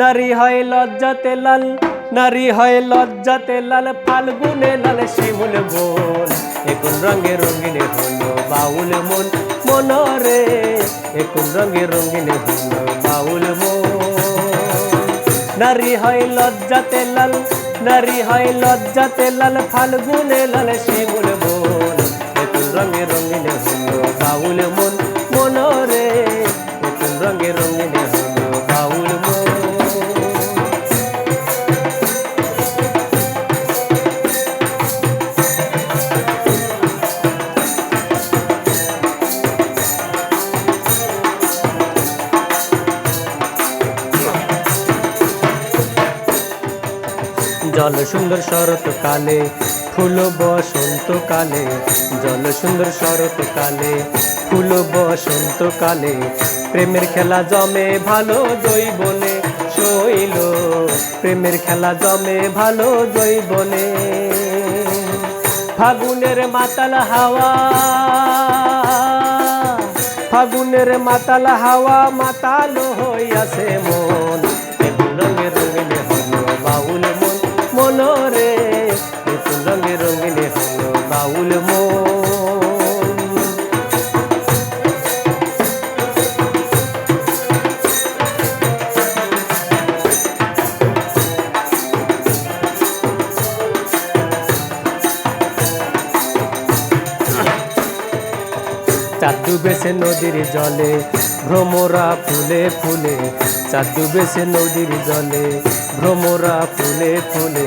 নারী হয় লজ্জাতে লাল, নারী হয় লজ্জাতে লাল, ফাল্গুনে লাল, শিমুল বোন এখন রঙে রঙিনে হলো বাউল মন, মনরে এখন রঙে রঙিনে হলো বাউল মন। নারী হয় লজ্জাতে লাল, নারী হয় লজ্জাতে লাল, ফাল্গুনে লাল, শিমুল জল সুন্দর শরৎ কালে, ফুল বসন্ত কালে, জল সুন্দর শরৎ কালে, ফুল বসন্ত কালে, প্রেমের খেলা জমে ভালো জৈবনে, শৈল, প্রেমের খেলা জমে ভালো জৈবনে। ফাগুনের মাতাল হাওয়া, ফাগুনের মাতাল হাওয়া মাতাল হইয়াছে মন। বাউল মন চাঁদ ডুবেছে নদীর জলে, ভ্রমরা ফুলে ফুলে, চাঁদ ডুবেছে নদীর জলে, ভ্রমরা ফুলে ফুলে।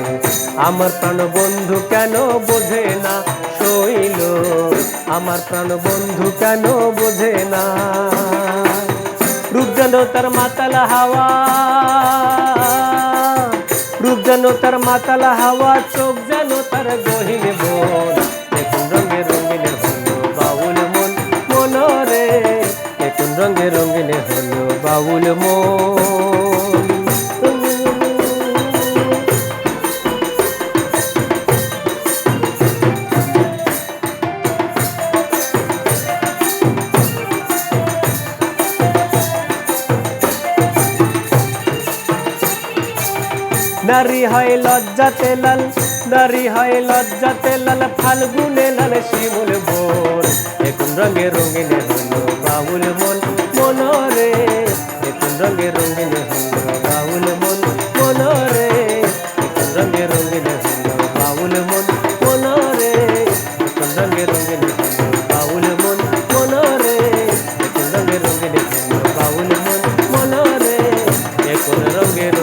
আমার প্রাণ বন্ধু কেন বোঝে না শৈল? আমার প্রাণ বন্ধু কেন বোঝে না? রূপ যেন তার মাতালা হাওয়া। রূপ যেন তার মাতালা হাওয়া, চোখ যেন তার গহিনে বোন। বাউল মন। নারী হয় লজ্জাতে লাল, নারী হয় লজ্জাতে লাল, ফাল্গুনে লাল শিমুল বোন এখন রঙে রঙিনে হলো বাউল মন। রঙে রঙিন হল বাউল মন মন রে। রঙে রঙিন হল বাউল মন মন রে। রঙে রঙিন হলো বাউল মন মন রে। রঙে রঙিন হলো বাউল মন মনরে এখন রঙে রঙিনে